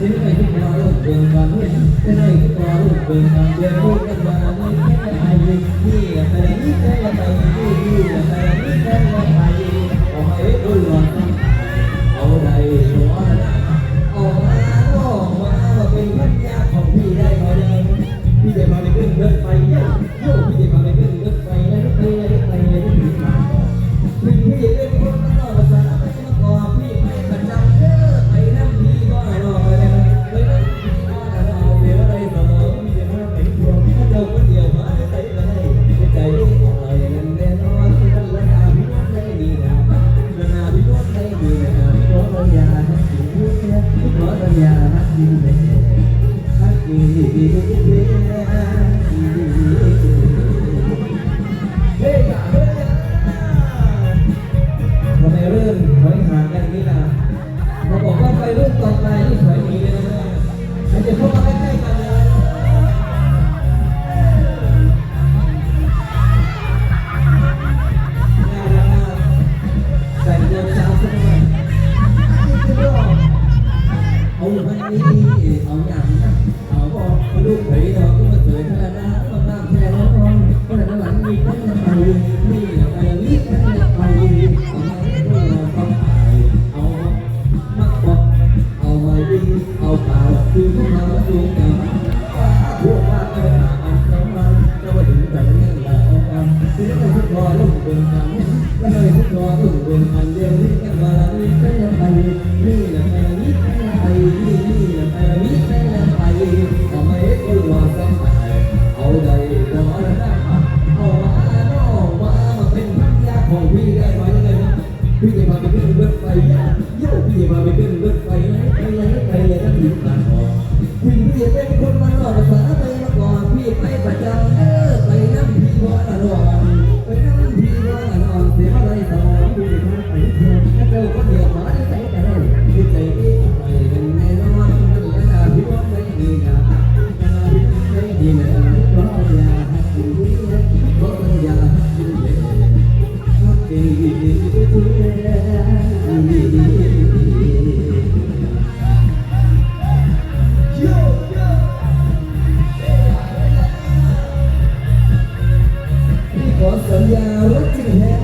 เป็นไงที่เราเบิ่งกันเนี่ยเป็นไงที่เราเบิ่งกันเดี๋ยวรู้กันว่านี่แค่ไอ้นี่แต่นี่แค่ไปนี่นี่แต่นี่แค่ไปเอาให้ดูหลอน ญ เอาอยู่พันนะเอาอย่างนะเอาบอกลูกเผยเราก็มาเสยขนาดนั้นมาบ้างแค่ร้อนขนนั้นหลังมีก็ยังไปนี่อะไรนี่แค่ไปเอามาให้พวกเราต้องตายเอามากกว่าเอาไว้ดีเอาเปล่าคือพวกเราดูกันพวกว่าเอออันสองวันจะมาถึงแต่เรื่องละออกกันคือเราทุกรอลูกเดินทางก็เลยทุกรอลูกเดินทางเดียวที่ พี่จะมาเป็นเพื่ไฟยาเย้าพี่จะมาเป็นเพื่ไฟไหนไปไหนไปเลยถ้าถึงตาขอถึงพี่จะเป็นคนมาหลอกภาษาไปมาก่อนพี่ไปประจำเออไปน้ำพี่วอนหลอนไปน้ำพี่วอนหลอนเสียอะไรต่อพี่จะมาไปเพื่อนเจ้าก็เดียวมาได้ใจกันได้ที่ใจพี่ไปเป็นแน่นอนมันจะทำพี่ว่าไม่ดีนะไม่ดีนะเพราะยาถึงพี่เพราะยาจึงเป็นเพราะเป็น ขอสัญญารักจริ